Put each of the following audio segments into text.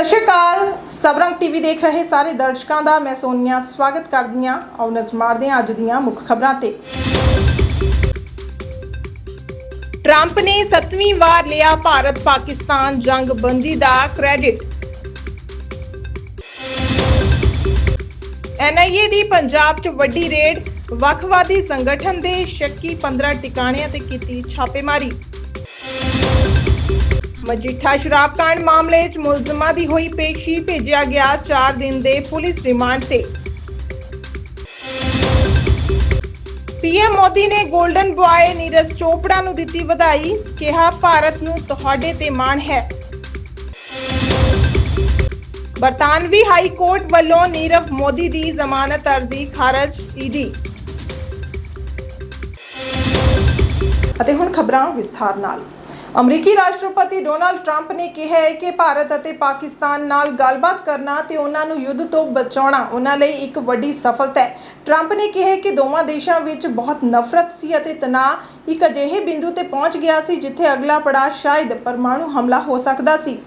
ਸਤਿ ਸ਼੍ਰੀ ਅਕਾਲ। ਸਬਰੰਗ ਟੀਵੀ ਦੇਖ ਰਹੇ ਸਾਰੇ ਦਰਸ਼ਕਾਂ ਦਾ ਮੈਂ ਸੋਨੀਆ, ਸਵਾਗਤ ਕਰਦੀ ਹਾਂ ਆਓ ਨਜ਼ਰ ਮਾਰਦੇ ਹਾਂ ਅੱਜ ਦੀਆਂ ਮੁੱਖ ਖਬਰਾਂ ਤੇ। ਟਰੰਪ ਨੇ 7ਵੀਂ ਵਾਰ ਲਿਆ ਭਾਰਤ ਪਾਕਿਸਤਾਨ ਜੰਗ ਬੰਦੀ ਦਾ ਕ੍ਰੈਡਿਟ। ਐਨਆਈਏ ਦੀ ਪੰਜਾਬ 'ਚ ਵੱਡੀ ਰੇਡ, ਵੱਖਵਾਦੀ ਸੰਗਠਨ ਦੇ ਸ਼ੱਕੀ 15 ਟਿਕਾਣਿਆਂ ਤੇ ਕੀਤੀ ਛਾਪੇਮਾਰੀ। ਮਜੀਠਾ ਸ਼ਰਾਬ ਕਾਂਡ ਮਾਮਲੇ 'ਚ ਮੁਲਜ਼ਮਾਂ ਦੀ ਹੋਈ ਪੇਸ਼ੀ ਭੇਜਿਆ ਗਿਆ 4 ਦਿਨ ਦੇ ਪੁਲਿਸ ਰਿਮਾਂਡ ਤੇ। ਪੀਐਮ ਮੋਦੀ ਨੇ 골ਡਨ ਬੁਆਏ ਨੀਰਜ ਚੋਪੜਾ ਨੂੰ ਦਿੱਤੀ ਵਧਾਈ, ਕਿਹਾ ਭਾਰਤ ਨੂੰ ਤੁਹਾਡੇ ਤੇ ਮਾਣ ਹੈ। ਬਰਤਾਨਵੀ ਹਾਈ ਕੋਰਟ ਵੱਲੋਂ ਨੀਰਵ ਮੋਦੀ ਦੀ ਜ਼ਮਾਨਤ ਅਰਜ਼ੀ ਖਾਰਜ ਈਡੀ ਅਤੇ ਹੁਣ ਖਬਰਾਂ ਵਿਸਥਾਰ ਨਾਲ। ਅਮਰੀਕੀ ਰਾਸ਼ਟਰਪਤੀ ਡੋਨਾਲਡ ਟਰੰਪ ਨੇ ਕਿਹਾ ਹੈ ਕਿ ਭਾਰਤ ਅਤੇ ਪਾਕਿਸਤਾਨ ਨਾਲ ਗੱਲਬਾਤ ਕਰਨਾ ਤੇ ਉਹਨਾਂ ਨੂੰ ਯੁੱਧ ਤੋਂ ਬਚਾਉਣਾ ਉਹਨਾਂ ਲਈ ਇੱਕ ਵੱਡੀ ਸਫਲਤਾ ਹੈ। ਟਰੰਪ ਨੇ ਕਿਹਾ ਕਿ ਦੋਵਾਂ ਦੇਸ਼ਾਂ ਵਿੱਚ ਬਹੁਤ ਨਫ਼ਰਤ ਸੀ ਅਤੇ ਤਣਾਅ ਇੱਕ ਅਜਿਹੇ ਬਿੰਦੂ ਤੇ ਪਹੁੰਚ ਗਿਆ ਸੀ ਜਿੱਥੇ ਅਗਲਾ ਪੜਾਅ ਸ਼ਾਇਦ ਪਰਮਾਣੂ ਹਮਲਾ ਹੋ ਸਕਦਾ ਸੀ।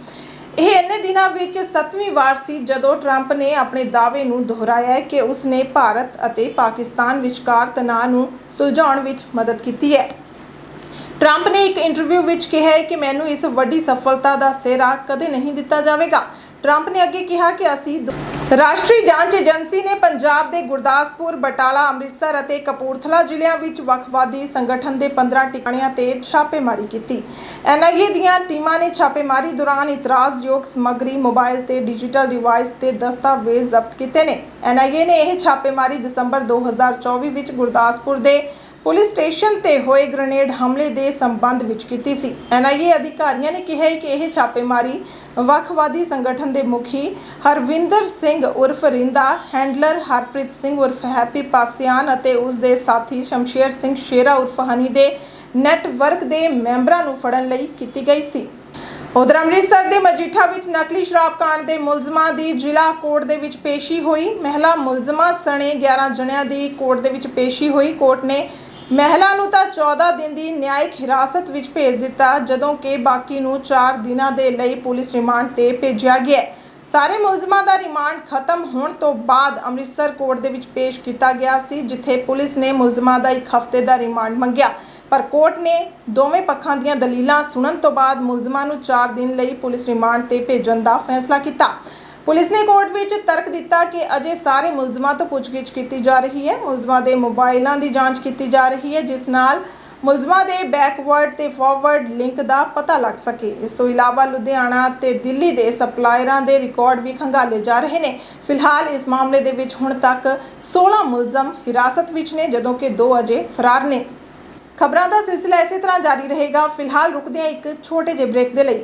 ਇਹ ਇੰਨੇ ਦਿਨਾਂ ਵਿੱਚ 7ਵੀਂ ਵਾਰ ਸੀ ਜਦੋਂ ਟਰੰਪ ਨੇ ਆਪਣੇ ਦਾਅਵੇ ਨੂੰ ਦੁਹਰਾਇਆ ਕਿ ਉਸਨੇ ਭਾਰਤ ਅਤੇ ਪਾਕਿਸਤਾਨ ਵਿਚਕਾਰ ਤਣਾਅ ਨੂੰ ਸੁਲਝਾਉਣ ਵਿੱਚ ਮਦਦ ਕੀਤੀ ਹੈ। ਟਰੰਪ ਨੇ ਇੱਕ ਇੰਟਰਵਿਊ ਵਿੱਚ ਕਿਹਾ ਹੈ ਕਿ ਮੈਨੂੰ ਇਸ ਵੱਡੀ ਸਫਲਤਾ ਦਾ ਸਿਹਰਾ ਕਦੇ ਨਹੀਂ ਦਿੱਤਾ ਜਾਵੇਗਾ। ਟਰੰਪ ਨੇ ਅੱਗੇ ਕਿਹਾ ਕਿ ਅਸੀਂ ਦੋ- ਰਾਸ਼ਟਰੀ ਜਾਂਚ ਏਜੰਸੀ ਨੇ ਪੰਜਾਬ ਦੇ ਗੁਰਦਾਸਪੁਰ, ਬਟਾਲਾ, ਅੰਮ੍ਰਿਤਸਰ ਅਤੇ ਕਪੂਰਥਲਾ ਜ਼ਿਲ੍ਹਿਆਂ ਵਿੱਚ ਵੱਖਵਾਦੀ ਸੰਗਠਨ ਦੇ 15 ਟਿਕਾਣਿਆਂ ਤੇ ਛਾਪੇਮਾਰੀ ਕੀਤੀ। ਐਨਆਈਏ ਦੀਆਂ ਟੀਮਾਂ ਨੇ ਛਾਪੇਮਾਰੀ ਦੌਰਾਨ ਇਤਰਾਜ਼ਯੋਗ ਸਮੱਗਰੀ, ਮੋਬਾਈਲ ਤੇ ਡਿਜੀਟਲ ਡਿਵਾਈਸ ਤੇ ਦਸਤਾਵੇਜ਼ ਜ਼ਬਤ ਕੀਤੇ ਨੇ। ਐਨਆਈਏ ਨੇ ਇਹ ਛਾਪੇਮਾਰੀ ਦਸੰਬਰ 2024 ਵਿੱਚ ਗੁਰਦਾਸਪੁਰ ਦੇ ਪੁਲਿਸ ਸਟੇਸ਼ਨ ਤੇ ਹੋਏ ਗ੍ਰਨੇਡ ਹਮਲੇ ਦੇ ਸੰਬੰਧ ਵਿੱਚ ਕੀਤੀ ਸੀ। ਐਨਆਈਏ ਅਧਿਕਾਰੀਆਂ ਨੇ ਕਿਹਾ ਕਿ ਇਹ ਛਾਪੇਮਾਰੀ ਵੱਖਵਾਦੀ ਸੰਗਠਨ ਦੇ ਮੁਖੀ ਹਰਵਿੰਦਰ ਸਿੰਘ ਉਰਫ ਰਿੰਦਾ, ਹੈਂਡਲਰ ਹਰਪ੍ਰੀਤ ਸਿੰਘ ਉਰਫ ਹੈਪੀ ਪਾਸਿਆਨ ਅਤੇ ਉਸ ਦੇ ਸਾਥੀ ਸ਼ਮਸ਼ੇਰ ਸਿੰਘ ਸ਼ੇਰਾ ਉਰਫ ਹਨੀ ਦੇ ਨੈਟਵਰਕ ਦੇ ਮੈਂਬਰਾਂ ਨੂੰ ਫੜਨ ਲਈ ਕੀਤੀ ਗਈ ਸੀ। ਉਧਰ ਅੰਮ੍ਰਿਤਸਰ ਦੇ ਮਜੀਠਾ ਵਿੱਚ ਨਕਲੀ ਸ਼ਰਾਬ ਕਾਂਡ ਦੇ ਮੁਲਜ਼ਮਾਂ ਦੀ ਜ਼ਿਲ੍ਹਾ ਕੋਰਟ ਦੇ ਵਿੱਚ ਪੇਸ਼ੀ ਹੋਈ। ਮਹਿਲਾ ਮੁਲਜ਼ਮਾਂ ਸਣੇ 11 ਜਣਿਆਂ ਦੀ ਕੋਰਟ ਦੇ ਵਿੱਚ ਪੇਸ਼ੀ ਹੋਈ। ਕੋਰਟ ਨੇ ਮਹਿਲਾ ਨੂੰ ਤਾਂ 14 ਦਿਨ ਦੀ ਨਿਆਇਕ ਹਿਰਾਸਤ ਵਿੱਚ ਭੇਜ ਦਿੱਤਾ, ਜਦੋਂ ਕਿ ਬਾਕੀ ਨੂੰ 4 ਦਿਨਾਂ ਦੇ ਲਈ ਪੁਲਿਸ ਰਿਮਾਂਡ ਤੇ ਭੇਜਿਆ ਗਿਆ ਸਾਰੇ ਮੁਲਜ਼ਮਾਂ ਦਾ ਰਿਮਾਂਡ ਖਤਮ ਹੋਣ ਤੋਂ ਬਾਅਦ ਅੰਮ੍ਰਿਤਸਰ ਕੋਰਟ ਦੇ ਵਿੱਚ ਪੇਸ਼ ਕੀਤਾ ਗਿਆ ਸੀ, ਜਿੱਥੇ ਪੁਲਿਸ ਨੇ ਮੁਲਜ਼ਮਾਂ ਦਾ ਇੱਕ ਹਫ਼ਤੇ ਦਾ ਰਿਮਾਂਡ ਮੰਗਿਆ। ਪਰ ਕੋਰਟ ਨੇ ਦੋਵੇਂ ਪੱਖਾਂ ਦੀਆਂ ਦਲੀਲਾਂ ਸੁਣਨ ਤੋਂ ਬਾਅਦ ਮੁਲਜ਼ਮਾਂ ਨੂੰ 4 ਦਿਨ ਲਈ ਪੁਲਿਸ ਰਿਮਾਂਡ ਤੇ ਭੇਜਣ ਦਾ ਫੈਸਲਾ ਕੀਤਾ। ਪੁਲਿਸ ਨੇ ਕੋਰਟ ਵਿੱਚ ਤਰਕ ਦਿੱਤਾ ਕਿ ਅਜੇ ਸਾਰੇ ਮੁਲਜ਼ਮਾਂ ਤੋਂ ਪੁੱਛਗਿੱਛ ਕੀਤੀ ਜਾ ਰਹੀ ਹੈ। ਮੁਲਜ਼ਮਾਂ ਦੇ ਮੋਬਾਈਲਾਂ ਦੀ ਜਾਂਚ ਕੀਤੀ ਜਾ ਰਹੀ ਹੈ, ਜਿਸ ਨਾਲ ਮੁਲਜ਼ਮਾਂ ਦੇ ਬੈਕਵਰਡ ਤੇ ਫਾਰਵਰਡ ਲਿੰਕ ਦਾ ਪਤਾ ਲੱਗ ਸਕੇ। ਇਸ ਤੋਂ ਇਲਾਵਾ ਲੁਧਿਆਣਾ ਤੇ ਦਿੱਲੀ ਦੇ ਸਪਲਾਇਰਾਂ ਦੇ ਰਿਕਾਰਡ ਵੀ ਖੰਗਾਲੇ ਜਾ ਰਹੇ ਨੇ। ਫਿਲਹਾਲ ਇਸ ਮਾਮਲੇ ਦੇ ਵਿੱਚ ਹੁਣ ਤੱਕ 16 ਮੁਲਜ਼ਮ ਹਿਰਾਸਤ ਵਿੱਚ ਨੇ, ਜਦੋਂ ਕਿ 2 ਅਜੇ ਫਰਾਰ ਨੇ। ਖਬਰਾਂ ਦਾ ਸਿਲਸਿਲਾ ਇਸੇ ਤਰ੍ਹਾਂ ਜਾਰੀ ਰਹੇਗਾ। ਫਿਲਹਾਲ ਰੁਕਦੇ ਹਾਂ ਇੱਕ ਛੋਟੇ ਜਿਹੇ ਬ੍ਰੇਕ ਦੇ ਲਈ।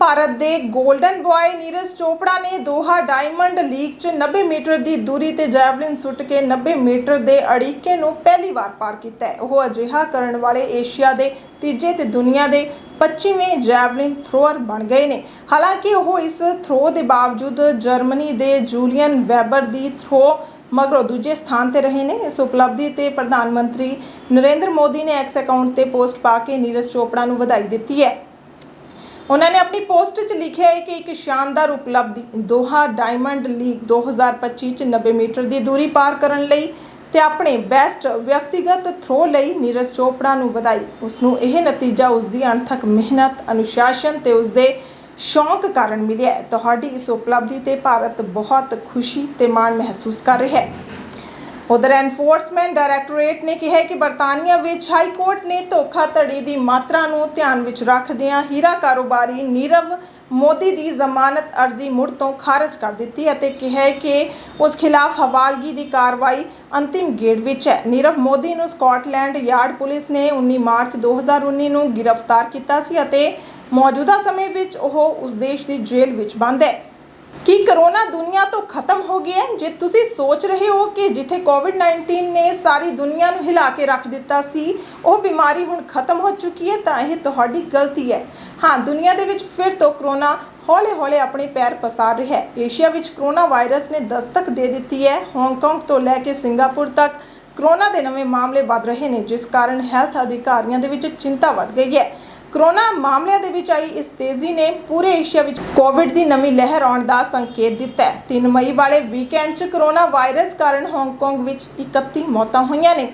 ਭਾਰਤ ਦੇ 골ਡਨ ਬੁਆਏ ਨੀਰਜ ਚੋਪੜਾ ਨੇ ਦੋਹਾ ਡਾਇਮੰਡ ਲੀਗ 'ਚ 90 ਮੀਟਰ ਦੀ ਦੂਰੀ ਤੇ ਜੈਵਲਿਨ ਸੁੱਟ ਕੇ 90 ਮੀਟਰ ਦੇ ਅੜਿੱਕੇ ਨੂੰ ਪਹਿਲੀ ਵਾਰ ਪਾਰ ਕੀਤਾ ਹੈ। ਉਹ ਅਜਿਹਾ ਕਰਨ ਵਾਲੇ ਏਸ਼ੀਆ ਦੇ ਤੀਜੇ ਤੇ ਦੁਨੀਆ ਦੇ 25ਵੇਂ ਜੈਵਲਿਨ ਥਰੋਅਰ ਬਣ ਗਏ ਨੇ। ਹਾਲਾਂਕਿ ਉਹ ਇਸ ਥਰੋ ਦੇ ਬਾਵਜੂਦ ਜਰਮਨੀ ਦੇ ਜੂਲੀਅਨ ਵੈਬਰ ਦੀ ਥਰੋ ਮਗਰੋਂ ਦੂਜੇ ਸਥਾਨ ਤੇ ਰਹੇ ਨੇ। ਇਸ ਉਪਲਬਧੀ ਤੇ ਪ੍ਰਧਾਨ ਮੰਤਰੀ ਨਰਿੰਦਰ ਮੋਦੀ ਨੇ ਐਕਸ ਅਕਾਊਂਟ ਤੇ ਪੋਸਟ ਪਾ ਕੇ ਨੀਰਜ ਚੋਪੜਾ ਨੂੰ ਵਧਾਈ ਦਿੱਤੀ ਹੈ। ਉਹਨਾਂ ਨੇ ਆਪਣੀ ਪੋਸਟ 'ਚ ਲਿਖਿਆ ਹੈ ਕਿ ਇੱਕ ਸ਼ਾਨਦਾਰ ਉਪਲਬਧੀ, ਦੋਹਾ ਡਾਇਮੰਡ ਲੀਗ 2025 'ਚ 90 ਮੀਟਰ ਦੀ ਦੂਰੀ ਪਾਰ ਕਰਨ ਲਈ ਤੇ ਆਪਣੇ ਬੈਸਟ ਵਿਅਕਤੀਗਤ ਥਰੋ ਲਈ ਨੀਰਜ ਚੋਪੜਾ ਨੂੰ ਵਧਾਈ। ਉਸ ਨੂੰ ਇਹ ਨਤੀਜਾ ਉਸ ਦੀ ਅਣਥੱਕ ਮਿਹਨਤ, ਅਨੁਸ਼ਾਸਨ ਤੇ ਉਸ ਦੇ ਸ਼ੌਂਕ ਕਾਰਨ ਮਿਲਿਆ ਤੁਹਾਡੀ ਇਸ ਉਪਲਬਧੀ ਤੇ ਭਾਰਤ ਬਹੁਤ ਖੁਸ਼ੀ ਤੇ ਮਾਣ ਮਹਿਸੂਸ ਕਰ ਰਿਹਾ ਹੈ। ਉਧਰ ਐਨਫੋਰਸਮੈਂਟ ਡਾਇਰੈਕਟੋਰੇਟ ਨੇ ਕਿਹਾ ਕਿ ਬਰਤਾਨੀਆ ਵਿੱਚ ਹਾਈ ਕੋਰਟ ਨੇ ਧੋਖਾਧੜੀ ਦੀ ਮਾਤਰਾ ਨੂੰ ਧਿਆਨ ਵਿੱਚ ਰੱਖਦਿਆਂ ਹੀਰਾ ਕਾਰੋਬਾਰੀ ਨੀਰਵ ਮੋਦੀ ਦੀ ਜ਼ਮਾਨਤ ਅਰਜ਼ੀ ਮੁੜ ਤੋਂ ਖਾਰਜ ਕਰ ਦਿੱਤੀ ਅਤੇ ਕਿਹਾ ਕਿ ਉਸ ਖਿਲਾਫ ਹਵਾਲਗੀ ਦੀ ਕਾਰਵਾਈ ਅੰਤਿਮ ਗੇੜ ਵਿੱਚ ਹੈ। ਨੀਰਵ ਮੋਦੀ ਨੂੰ ਸਕਾਟਲੈਂਡ ਯਾਰਡ ਪੁਲਿਸ ਨੇ 19 ਮਾਰਚ 2019 ਨੂੰ ਗ੍ਰਿਫਤਾਰ ਕੀਤਾ ਸੀ ਅਤੇ ਮੌਜੂਦਾ ਸਮੇਂ ਵਿੱਚ ਉਹ ਉਸ ਦੇਸ਼ ਦੀ ਜੇਲ੍ਹ ਵਿੱਚ ਬੰਦ ਹੈ। ਕੀ ਕਰੋਨਾ ਦੁਨੀਆ ਤੋਂ ਖਤਮ ਹੋ ਗਿਆ ਹੈ। ਜੇ ਤੁਸੀਂ ਸੋਚ ਰਹੇ ਹੋ ਕਿ ਜਿੱਥੇ ਕੋਵਿਡ-19 ਨੇ ਸਾਰੀ ਦੁਨੀਆ ਨੂੰ ਹਿਲਾ ਕੇ ਰੱਖ ਦਿੱਤਾ ਸੀ, ਉਹ ਬਿਮਾਰੀ ਹੁਣ ਖਤਮ ਹੋ ਚੁੱਕੀ ਹੈ, ਤਾਂ ਇਹ ਤੁਹਾਡੀ ਗਲਤੀ ਹੈ। ਹਾਂ, ਦੁਨੀਆ ਦੇ ਵਿੱਚ ਫਿਰ ਤੋਂ ਕਰੋਨਾ ਹੌਲੇ-ਹੌਲੇ ਆਪਣੇ ਪੈਰ ਪਸਾਰ ਰਿਹਾ ਹੈ। ਏਸ਼ੀਆ ਵਿੱਚ ਕਰੋਨਾ ਵਾਇਰਸ ਨੇ ਦਸਤਕ ਦੇ ਦਿੱਤੀ ਹੈ। ਹਾਂਗਕਾਂਗ ਤੋਂ ਲੈ ਕੇ ਸਿੰਗਾਪੁਰ ਤੱਕ ਕਰੋਨਾ ਦੇ ਨਵੇਂ ਮਾਮਲੇ ਵੱਧ ਰਹੇ ਨੇ, ਜਿਸ ਕਾਰਨ ਹੈਲਥ ਅਧਿਕਾਰੀਆਂ ਦੇ ਵਿੱਚ ਚਿੰਤਾ ਵੱਧ ਗਈ ਹੈ। ਕਰੋਨਾ ਮਾਮਲਿਆਂ ਦੇ ਵਿੱਚ ਆਈ ਇਸ ਤੇਜ਼ੀ ਨੇ ਪੂਰੇ ਏਸ਼ੀਆ ਵਿੱਚ ਕੋਵਿਡ ਦੀ ਨਵੀਂ ਲਹਿਰ ਆਉਣ ਦਾ ਸੰਕੇਤ ਦਿੱਤਾ ਹੈ। 3 ਮਈ ਵਾਲੇ ਵੀਕਐਂਡ 'ਚ ਕਰੋਨਾ ਵਾਇਰਸ ਕਾਰਨ ਹਾਂਗਕਾਂਗ ਵਿੱਚ 31 ਮੌਤਾਂ ਹੋਈਆਂ ਨੇ।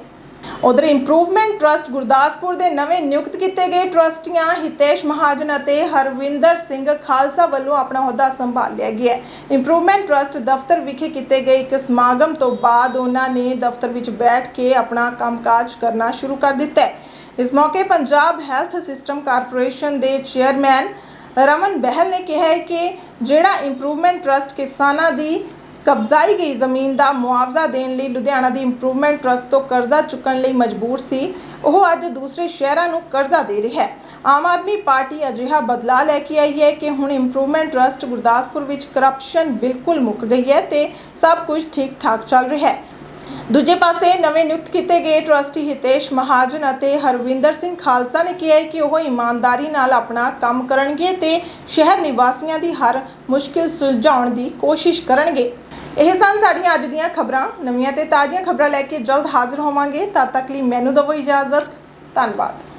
ਉਧਰ ਇੰਪਰੂਵਮੈਂਟ ਟਰਸਟ ਗੁਰਦਾਸਪੁਰ ਦੇ ਨਵੇਂ ਨਿਯੁਕਤ ਕੀਤੇ ਗਏ ਟਰਸਟੀਆਂ ਹਿਤੇਸ਼ ਮਹਾਜਨ ਅਤੇ ਹਰਵਿੰਦਰ ਸਿੰਘ ਖਾਲਸਾ ਵੱਲੋਂ ਆਪਣਾ ਅਹੁਦਾ ਸੰਭਾਲ ਲਿਆ ਗਿਆ ਹੈ। ਇੰਪਰੂਵਮੈਂਟ ਟਰਸਟ ਦਫ਼ਤਰ ਵਿਖੇ ਕੀਤੇ ਗਏ ਇੱਕ ਸਮਾਗਮ ਤੋਂ ਬਾਅਦ ਉਹਨਾਂ ਨੇ ਦਫ਼ਤਰ ਵਿੱਚ ਬੈਠ ਕੇ ਆਪਣਾ ਕੰਮਕਾਜ ਕਰਨਾ ਸ਼ੁਰੂ ਕਰ ਦਿੱਤਾ ਹੈ। ਇਸ ਮੌਕੇ ਪੰਜਾਬ ਹੈਲਥ ਸਿਸਟਮ ਕਾਰਪੋਰੇਸ਼ਨ ਦੇ ਚੇਅਰਮੈਨ ਰਮਨ ਬਹਿਲ ਨੇ ਕਿਹਾ ਹੈ ਕਿ ਜਿਹੜਾ ਇੰਪਰੂਵਮੈਂਟ ਟਰਸਟ ਕਿਸਾਨਾਂ ਦੀ ਕਬਜ਼ਾਈ ਗਈ ਜ਼ਮੀਨ ਦਾ ਮੁਆਵਜ਼ਾ ਦੇਣ ਲਈ ਲੁਧਿਆਣਾ ਦੀ ਇੰਪਰੂਵਮੈਂਟ ਟਰਸਟ ਤੋਂ ਕਰਜ਼ਾ ਚੁੱਕਣ ਲਈ ਮਜਬੂਰ ਸੀ, ਉਹ ਅੱਜ ਦੂਸਰੇ ਸ਼ਹਿਰਾਂ ਨੂੰ ਕਰਜ਼ਾ ਦੇ ਰਿਹਾ ਹੈ। ਆਮ ਆਦਮੀ ਪਾਰਟੀ ਅਜਿਹਾ ਬਦਲਾਅ ਲੈ ਕੇ ਆਈ ਹੈ ਕਿ ਹੁਣ ਇੰਪਰੂਵਮੈਂਟ ਟਰਸਟ ਗੁਰਦਾਸਪੁਰ ਵਿੱਚ ਕਰਪਸ਼ਨ ਬਿਲਕੁਲ ਮੁੱਕ ਗਈ ਹੈ ਤੇ ਸਭ ਕੁਝ ਠੀਕ ਠਾਕ ਚੱਲ ਰਿਹਾ ਹੈ। ਦੂਜੇ ਪਾਸੇ ਨਵੇਂ ਨਿਯੁਕਤ ਕੀਤੇ ਗਏ ਟਰਸਟੀ ਹਿਤੇਸ਼ ਮਹਾਜਨ ਅਤੇ ਹਰਵਿੰਦਰ ਸਿੰਘ ਖਾਲਸਾ ਨੇ ਕਿਹਾ ਹੈ ਕਿ ਉਹ ਇਮਾਨਦਾਰੀ ਨਾਲ ਆਪਣਾ ਕੰਮ ਕਰਨਗੇ ਤੇ ਸ਼ਹਿਰ ਨਿਵਾਸੀਆਂ ਦੀ ਹਰ ਮੁਸ਼ਕਿਲ ਸੁਲਝਾਉਣ ਦੀ ਕੋਸ਼ਿਸ਼ ਕਰਨਗੇ। ਇਹ ਸਨ ਸਾਡੀਆਂ ਅੱਜ ਦੀਆਂ ਖਬਰਾਂ। ਨਵੀਆਂ ਤੇ ਤਾਜ਼ੀਆਂ ਖਬਰਾਂ ਲੈ ਕੇ ਜਲਦ ਹਾਜ਼ਰ ਹੋਵਾਂਗੇ। ਤਦ ਤੱਕ ਲਈ ਮੈਨੂੰ ਦਿਓ ਇਜਾਜ਼ਤ। ਧੰਨਵਾਦ।